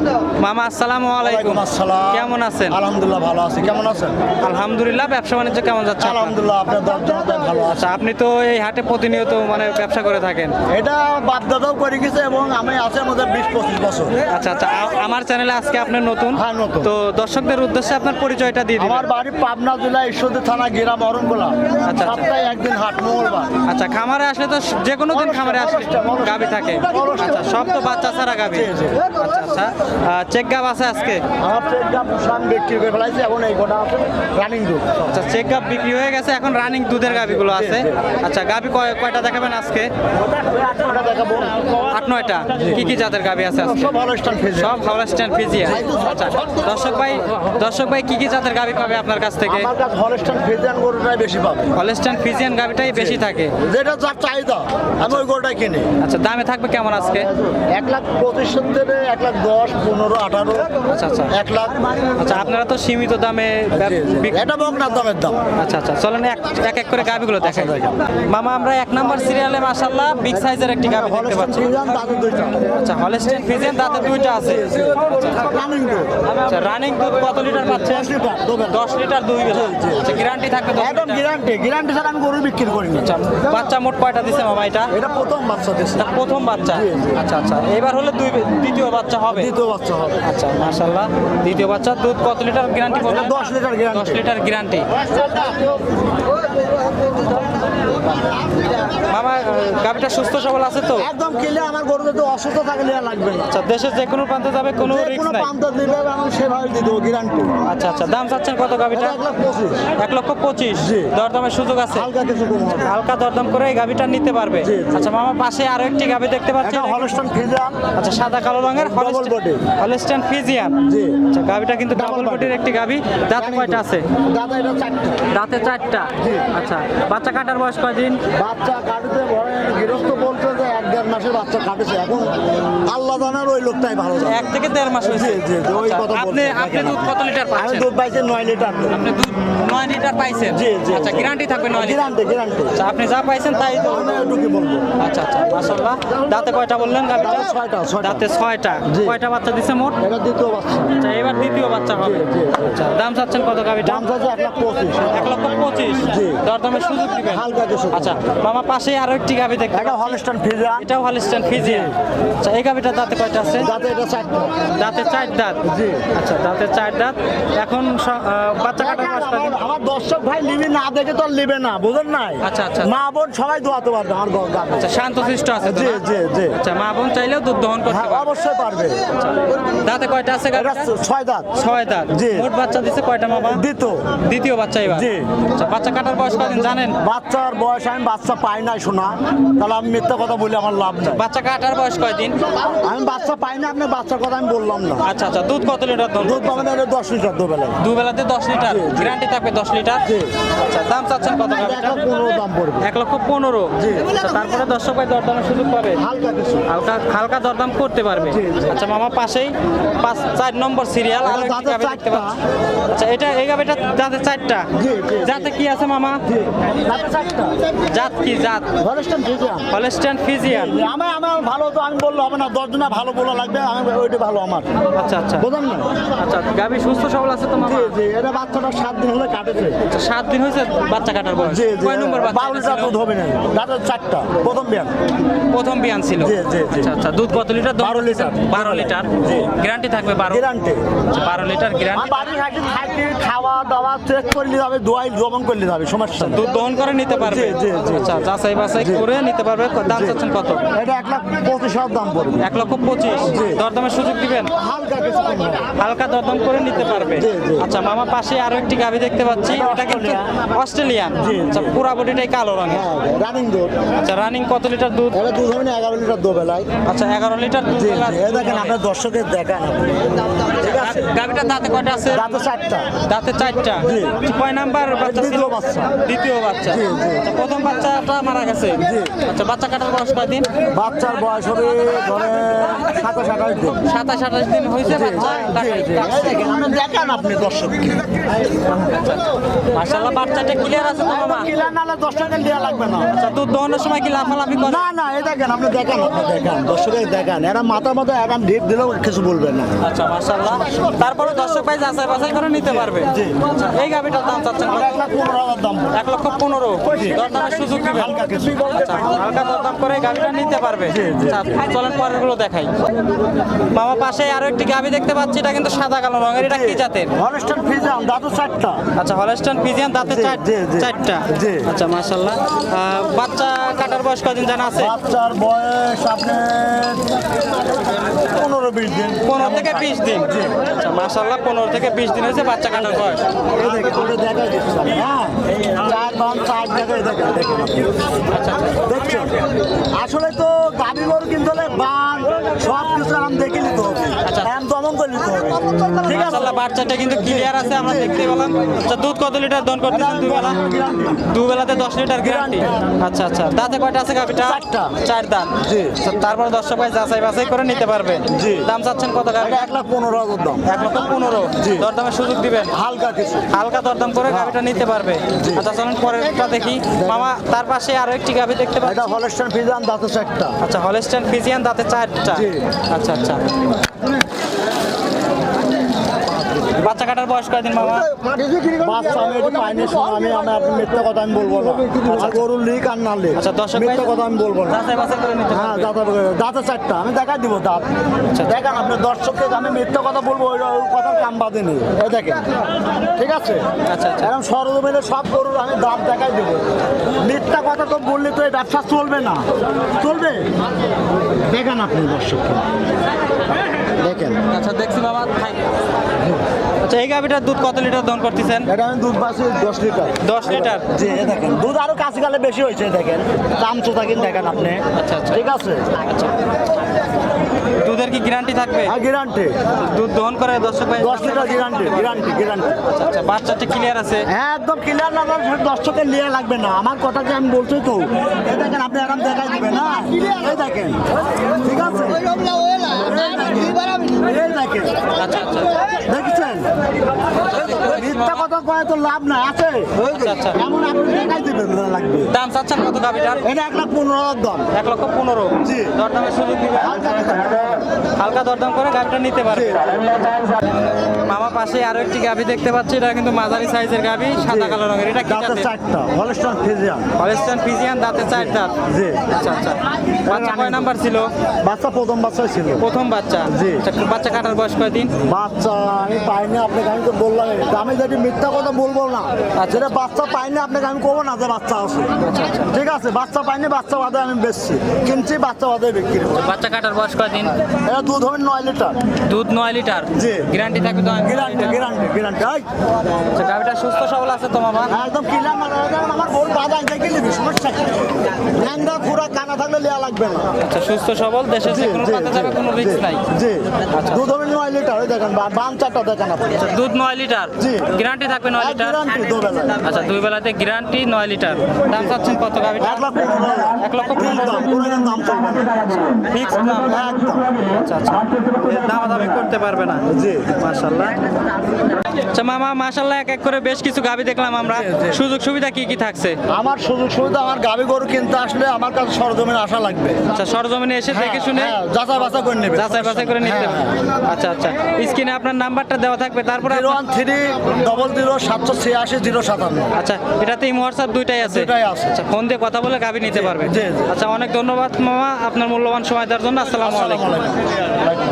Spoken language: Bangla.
народу মামা আসসালামু আলাইকুম আসসালাম। কেমন আছেন আলহামদুলিল্লাহ ভালো আছি কেমন আছেন আলহামদুলিল্লাহ ব্যবসা বাণিজ্য কেমন যাচ্ছে? আলহামদুলিল্লাহ আপনার দরজনাতে ভালো আছে আচ্ছা আপনি তো এই হাটে প্রতিনিয়ত মানে ব্যবসা করে থাকেন এটা বাপ দাদাও করে গেছে এবং আমি আছি আমাদের বিশ পঁচিশ বছর আচ্ছা আচ্ছা আমার চ্যানেলে আজকে আপনার নতুন হ্যাঁ, নতুন। তো দর্শকদের উদ্দেশ্যে আপনার পরিচয়টা দিয়ে দিন আমার বাড়ি পাবনা জেলা ঈশ্বরদী থানা গ্রাম অরণগোলা আচ্ছা। সপ্তাহে একদিন হাট মঙ্গলবার আচ্ছা খামারে আসলে তো যে কোনো দিন খামারে আসলে। গাবি থাকে। আচ্ছা সব তো বাচ্চা ছাড়া গাবি। আচ্ছা আচ্ছা চেক গাব আছে আজকে? আমার ট্রেন গাপ সাম বিক্রি করে ফেলাইছে এখন এই গোটা আছে রানিং দুধ। আচ্ছা চেক গাব বিক্রি হয়ে গেছে এখন রানিং দুধের গাবিগুলো আছে। আচ্ছা গাবি কয়- কয়টা দেখাবেন আজকে? আট নয়টা। কি কি জাতের গাবি আছে সব ভালো স্ট্যান্ড ফেজে সব হলস্টাইন ফিজিয়ান আচ্ছা দর্শক ভাই দর্শক ভাই কি কি জাতের গাবি পাবে আপনার কাছ থেকে? আমার কাছে হলস্টাইন ফেজিয়ান গরুটাই বেশি পাবে। হলস্টাইন ফিজিয়ান গাবিটাই বেশি থাকে। যেটা যার চাহিদা আমি ওই গরুটাই কিনি। আচ্ছা দামে থাকবে কেমন আজকে? এক লাখ পঁচিশ থেকে এক লাখ দশ পনেরো আঠারো আচ্ছা আচ্ছা। এক লাখ। আচ্ছা আপনারা তো সীমিত দামে এটা বকনার দামের দাম। আচ্ছা আচ্ছা। চলেন এক এক এক করে গাবিগুলো দেখাই। মামা আমরা এক নম্বর সিরিয়ালে মাশাআল্লাহ বিগ সাইজের একটি গাবি দেখতে পাচ্ছি। আচ্ছা হলস্টাইন ফিজিয়ান তাতে দুইটা আছে। রানিং দুধ। আচ্ছা রানিং দুধ কত লিটার পাচ্ছে? দশ লিটার দুই আচ্ছা গ্যারান্টি থাকবে একদম গ্যারান্টি গ্যারান্টি ছাড়া আমি গরু বিক্রি করি আচ্ছা বাচ্চা মোট কয়টা দিছে মামা এটা? এটা প্রথম বাচ্চা দিচ্ছে এটা প্রথম বাচ্চা। আচ্ছা আচ্ছা। এবার হলে দুই দ্বিতীয় বাচ্চা হবে। দ্বিতীয় বাচ্চা হবে। আচ্ছা মাশাআল্লাহ। দ্বিতীয় বাচ্চা দুধ কত লিটার গ্যারান্টি বলবেন দশ লিটার দশ লিটার গ্যারান্টি মামা গাভীটা সুস্থ সবল আছে তো? একদম কিনলে আমার গরু যদি অসুস্থ থাকলে আর লাগবে না। আচ্ছা দেশের যে কোনো প্রান্তে যাবে কোনো রিস্ক কোনো নাই? পান্ত দিবে আমি সেভাবে দিয়ে দেবো গ্যারান্টি আচ্ছা আচ্ছা দাম চাচ্ছেন কত গাভীটা? এক লক্ষ পঁচিশ। জি। দরদামের সুযোগ আছে? হালকা কিছু কম হবে। হালকা দরদাম করে এই গাভীটা নিতে পারবে। আচ্ছা মামা পাশে আরও একটি গাভী দেখতে পাচ্ছি। এটা হলস্টান ফিজিয়ান আচ্ছা সাদা কালো রঙের। হলস্টাইন ফিজিয়ান জি। আচ্ছা গাভীটা কিন্তু ডাবল। বডির একটি গাভী। দাঁতে কয়টা আছে? দাদা এটা চারটে। দাঁতে চারটা? জি। আচ্ছা বাচ্চা কাটার বয়স কয়দিন বাচ্চা কাটতে ভরে গৃহস্থ বলছে যে এক দেড় মাসের বাচ্চা কাটেছে। এখন আল্লাহ জানার ওই লোকটাই ভালো এক থেকে দেড় মাস হয়েছে। ওই আচ্ছা, কথা আপনি আপনি দুধ কত লিটার পাচ্ছেন? দুধ পাইছি নয় লিটার। আপনি দুধ নয় লিটার পাইছেন? জি জি আচ্ছা গ্যারান্টি থাকবে নয় লিটার। গ্যারান্টি গ্যারান্টি আচ্ছা আপনি যা পাইছেন তাই তো। একটু বলব। আচ্ছা আচ্ছা মাশাআল্লাহ। দাঁতে কয়টা বললেন? দাঁতে ছয়টা। দাঁতে ছয়টা। কয়টা বাচ্চা দিছে মোট? এটা দ্বিতীয় বাচ্চা। আচ্ছা বাচ্চা হবে। আচ্ছা দাম চাচ্ছেন কত গাভীটা? দাম চাচ্ছে এক লাখ পঁচিশ। এক লক্ষ পঁচিশ। দরদামের সুযোগ দিবেন? হালকা কিছু। আচ্ছা মামা পাশে আরও একটি গাভী দেখবেন এটা হলস্টান ফিজিয়া এটাও হলিস্টান ফিজিয়া আচ্ছা এই গাভীটার দাঁতে কয়টা আছে? যাতে এটা চার দাঁতে। চার দাঁত? জি। আচ্ছা দাঁতে চার দাঁত। এখন বাচ্চা কাটার বয়স কয়দিন? আমার- আমার দর্শক ভাই লিবি না দেখে তো লিবে না বুঝেন নাই? আচ্ছা, আচ্ছা। মা বোন সবাই দোয়াতে পারবে আমার গান। আচ্ছা শান্ত শিষ্ট আছে জি জি জি। আচ্ছা মা বোন চাইলেও দুধ দহন করতে হ্যাঁ পারবে। অবশ্যই পারবে। দাঁতে কয়টা আছে এটা ছয় দাঁত। ছয় দাঁত। জি। মোট বাচ্চা দিছে কয়টা মামা দিত দ্বিতীয়। বাচ্চা এবার? জি। আচ্ছা বাচ্চা কাটার বয়স কয়দিন জানেন? বাচ্চার বয়স আমি বাচ্চা পাই নাই শোনা তাহলে আমি মিথ্যা কথা বলি আমার লাভ নাই। বাচ্চা কাটার বয়স কয়দিন? আমি বাচ্চা পাই না আপনি বাচ্চার কথা আমি বললাম না। আচ্ছা আচ্ছা দুধ কত লিটার দুধ পাবেন দশ লিটার দুবেলা দু বেলাতে দশ লিটার। গ্যারান্টি থাকবে দশ লিটার জি। আচ্ছা দাম চাচ্ছেন কত এক দাম পড়বে। লক্ষ পনেরো? আচ্ছা, তারপরে দর্শক ভাই দরদামের সুযোগ পাবে? হালকা হালকা দরদাম করতে পারবে। আচ্ছা মামা পাশেই পাঁচ চার নম্বর সিরিয়াল। আর দেখতে পাচ্ছি। আচ্ছা এটা এই গাভিটা দাঁতে চারটা। যাতে কি আছে মামা? জাত কি জাত? Holstein Friesian. আমি আমার ভালো তো আমি বলল হবে না দশজনা ভালো বলা লাগবে আমি ওইটা ভালো আমার। আচ্ছা আচ্ছা। বোঝেন না। আচ্ছা গাভী সুস্থ সবল আছে তো মামা? এটা বাচ্চাটা সাত দিন হলে আচ্ছা সাত দিন হয়েছে বাচ্চা কাটার বয়স। জি জি কয় নম্বর বাচ্চা ছিল? দুধ হবে না দাঁতের চারটা প্রথম বিয়ান। প্রথম বিয়ান ছিল। জি, জি। আচ্ছা আচ্ছা দুধ কত লিটার? দহন বারো লিটার। বারো লিটার। জি। গ্যারান্টি থাকবে বারো? গ্যারান্টি আচ্ছা, বারো লিটার গ্যারান্টি বাড়ি থাকি থাকি খাওয়া দাওয়া চেক করে নিতে হবে দোয়াই জমন করে নিতে হবে সমস্যা দুধ দহন করে নিতে পারবে। জি, জি। আচ্ছা যাচাই বাছাই। করে নিতে পারবে। দাম চাচ্ছেন কত? এটা এক লাখ পঁচিশ হাজার দাম পড়বে। এক লক্ষ পঁচিশ। জি। দরদামের সুযোগ দিবেন? হালকা কিছু হালকা দরদাম করে নিতে পারবে। আচ্ছা মামা পাশে আরও একটি গাভি দেখতে পাচ্ছি। এটা ওটা কিন্তু অস্ট্রেলিয়ান। আচ্ছা পুরা বডিটাই কালো রঙের। হ্যাঁ রানিং দুধ। আচ্ছা রানিং কত লিটার দুধ? এটা দুধ হবে না এগারো লিটার দোবেলায় আচ্ছা এগারো লিটার দুধ দেখেন আপনার দর্শকের দেখান। গাভিটার দাঁতে কয়টা আছে? রাতে চারটা। দাঁতে চারটা। জি। কয় নাম্বার বাচ্চা ছিল দ্বিতীয় বাচ্চা। দ্বিতীয় বাচ্চা। আচ্ছা, প্রথম বাচ্চাটা মারা গেছে? আচ্ছা বাচ্চা কাটার বয়স কয়দিন বাচ্চার বয়স হবে ধরে সাতাশ আঠাশ দিন। সাতাশ আঠাশ দিন হয়েছে বাচ্চা? আপনি দেখান আপনি দর্শককে। মাশাআল্লাহ বাচ্চাটা ক্লিয়ার আছে তো মামা? কিলার নালে দশ টাকা দেওয়া লাগবে না। আচ্ছা দুধ দহনের সময় কি লাফালাফি করে? না না এই দেখেন আপনি দেখান আপনি দেখান। দর্শকের দেখান। এরা মাথা মাথা এখন ঢিপ দিলেও কিছু বলবেন না। আচ্ছা মাশাআল্লাহ। তারপরে দর্শক ভাই যাচাই বাছাই করে নিতে পারবে। জি। এই গাভিটার দাম চাচ্ছেন এক লক্ষ পনেরো। দরদামের সুযোগ দিবেন। হালকা। আচ্ছা দরদাম করে গাভিটা নিতে পারবে। আচ্ছা, চলেন পরেরগুলো দেখাই। মামা পাশে আরও একটি গাভি দেখতে পাচ্ছি এটা কিন্তু সাদা কালো রঙের। এটা কি জাতের? হলস্টার ফিজাম দাদু চারটা। আচ্ছা হলস্টন পিজিয়ান দাঁতে। চারটা। জি। আচ্ছা মাশাল্লাহ বাচ্চা কাটার বয়স কদিন জানা আছে? বাচ্চার বয়স আপনার পনেরো বিশ দিন। পনেরো থেকে বিশ দিন। আচ্ছা মাশাল্লাহ পনেরো থেকে বিশ দিন হয়েছে বাচ্চা কাটার বয়স। দেখেন দেখেন আচ্ছা আচ্ছা। আসলে তো গাড়ি গরু কিনতে হলে বান সব কিছু আম দেখে নিতে হবে আচ্ছা। আম দমন করে নিতে হবে ঠিক আছে বাচ্চাটা কিন্তু ক্লিয়ার আছে আমরা দেখতে পেলাম। আচ্ছা দুধ কত লিটার দন করতেছেন দুই বেলা দু বেলাতে দশ লিটার গ্যারান্টি আচ্ছা আচ্ছা দাঁতে কয়টা আছে গাভিটা? চার দাঁত। জি। আচ্ছা, তারপরে দর্শক ভাই যাচাই বাছাই করে নিতে পারবে। জি। দাম চাচ্ছেন কত গাভি এক লাখ পনেরো হাজার দাম। এক লক্ষ পনেরো। জি। দরদামের সুযোগ দিবেন? হালকা কিছু। হালকা দরদাম করে গাভিটা নিতে পারবে। আচ্ছা চলেন পরেরটা দেখি। মামা তার পাশে আরও একটি গাভি দেখতে পাচ্ছি। এটা হলস্টার ফিজাম দাঁত চারটা। আচ্ছা হলেস্টান ফিজিয়ান দাঁতে চারটা। জি। আচ্ছা আচ্ছা। কাটার বয়স কয়দিন মামা বাচ্চা আমি এটা পাইনি আমি আমি আপনি মিথ্যা কথা আমি বলব না। আর গরুর লিক আর না লিক। আচ্ছা দর্শক মিথ্যা কথা আমি বলব না। যাচাই বাছাই করে নিতে হ্যাঁ দাঁতে চারটা। আমি দেখাই দিব দাঁত। দেখেন আপনি দর্শককে আমি মিথ্যা কথা বলব ওই ওই কথার কাম বাদে নেই। দেখেন। ঠিক আছে? আচ্ছা, আচ্ছা। এরকম সরজমিনে সব গরুর আমি দাঁত দেখাই দেবো। মিথ্যা কথা তো বললে তো এই ব্যবসা চলবে না। চলবে? দেখেন আপনি দর্শককে দেখেন আচ্ছা দেখছি মামা থাক। আচ্ছা এই গাভিটার দুধ কত লিটার দন করতেছেন? এটা আমি দুধ বাসি দশ লিটার। দশ লিটার? জি এই দেখেন দুধ আরও কাছে গেলে বেশি হয়েছে দেখেন। দাম চোতা কিন দেখেন আপনি। আচ্ছা, আচ্ছা। ঠিক আছে? দুধের কি গ্যারান্টি থাকবে? আর গ্যারান্টি দুধ দহন করে দর্শক ভাই দশ লিটার গ্যারান্টি গ্যারান্টি গ্যারান্টি আচ্ছা আচ্ছা বাচ্চাটা ক্লিয়ার আছে? হ্যাঁ একদম ক্লিয়ার না দর্শকের নিয়ে লাগবে না। আমার কথাকে আমি বলছি তো। এই দেখেন আপনি আরাম দেখাই দিবেন না এই দেখেন। ঠিক আছে? দেখছেন? মিথ্যা কথা কয়ে তো লাভ না আছে? এমন আপনি দেখাই দিবেন লাগবে। দাম চাচ্ছেন কত গাভিটার এটা এক লাখ পনেরো দাম। এক লক্ষ পনেরো। জি। দরদামের সুযোগ দিবে হালকা দরদাম করে গাভিটা নিতে পারবে। মামা পাশে আরও একটি গাভি দেখতে পাচ্ছি এটা কিন্তু মাঝারি সাইজের গাভি সাদা কালো রঙের। এটা কি দাঁতের জাতের? চারটা হলস্টন ফিজিয়ান। হলিস্টান ফিজিয়ান দাঁতে চার দাঁত। জি। আচ্ছা আচ্ছা। বাচ্চা কয় নাম্বার ছিল? বাচ্চা প্রথম বাচ্চাই ছিল। প্রথম বাচ্চা? জি। আচ্ছা, বাচ্চা কাটার বয়স কয়দিন? বাচ্চা আমি পাইনি আপনাকে আমি তো বললাম আমি যদি মিথ্যা কথা বলব না যেটা বাচ্চা পাইনি আপনাকে আমি করব না যে বাচ্চা আছে। ঠিক আছে? বাচ্চা পাইনি বাচ্চা বাদে আমি বেচছি। কিনছি বাচ্চা বাদে বিক্রি বাচ্চা কাটার বয়স কয়দিন? এটা দুধ হবে নয় লিটার। দুধ নয় লিটার? জি। গ্যারান্টি থাকবে তো? Guarantee guarantee guarantee. আচ্ছা, গাভিটা সুস্থ সবল আছে তো মামা? একদম কিলার না যেমন আমার বোন বাধা দেখে নিবি সমস্যা কি ল্যাংদা পুরা কানা থাকলে লিয়া লাগবে না। আচ্ছা সুস্থ সবল দেশে যে কোনো পাতে যাবে কোনো রিস্ক নাই। জি। দুধ হবে নয় লিটার দেখেন বাম চারটা দেখেন আপনি। আচ্ছা, দুধ নয় লিটার? জি। গ্যারান্টি থাকবে নয় লিটার? গ্যারান্টি দুবেলা। আচ্ছা দুই বেলাতে গ্যারান্টি নয় লিটার। দাম চাচ্ছেন কত লাখ পনেরো হাজার। এক লক্ষ ঠিক পনেরো দাম কোনো দাম চলবে ফিক্স দাম। একদম। আচ্ছা আচ্ছা। এর দামাদামি করতে পারবে না। জি। মাশাল্লাহ আচ্ছা মামা মাশাল্লাহ এক এক করে বেশ কিছু গাভি দেখলাম আমরা। সুযোগ সুবিধা কি কি থাকছে? আমার সুযোগ সুবিধা আমার গাবি গরু কিনতে আসলে আমার কাছে সরজমিন আসা লাগবে। আচ্ছা সরজমিনে এসে দেখে শুনে হ্যাঁ, যাচাই বাছাই করে নেবে। যাচাই বাছাই করে নিতে হ্যাঁ, হবে আচ্ছা আচ্ছা স্ক্রিনে আপনার নাম্বারটা দেওয়া থাকবে তারপরে ওয়ান থ্রি ডবল জিরো সাতশো ছিয়াশি জিরো সাতান্ন। আচ্ছা এটাতে ইমো হোয়াটসঅ্যাপ দুইটাই আছে? দুইটাই আছে। আচ্ছা ফোন দিয়ে কথা বলে গাভি নিতে পারবে। আচ্ছা অনেক ধন্যবাদ মামা আপনার মূল্যবান সময় দেওয়ার জন্য। আসসালামু আলাইকুম।